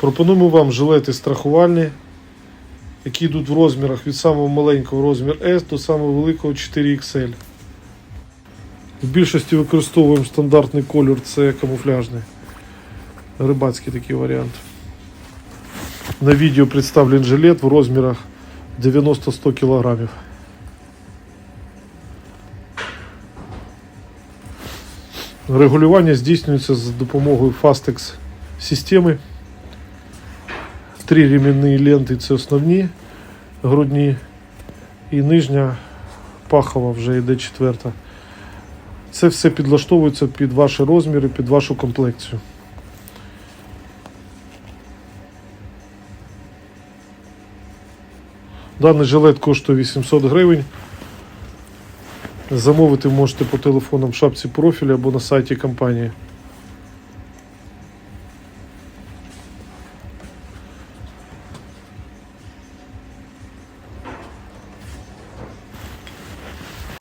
Пропонуємо вам жилети страхувальні, які йдуть в розмірах від самого маленького розмір S до самого великого 4XL. В більшості використовуємо стандартний кольор, це камуфляжний. Рибацький такий варіант. На відео представлен жилет в розмірах 90-100 кг. Регулювання здійснюється за допомогою Fastex системи. Три ремінні ленти це основні грудні. І нижня пахова вже йде четверта. Це все підлаштовується під ваші розміри, під вашу комплекцію. Даний жилет коштує 800 гривень. Замовити можете по телефонам в шапці профіля або на сайті компанії.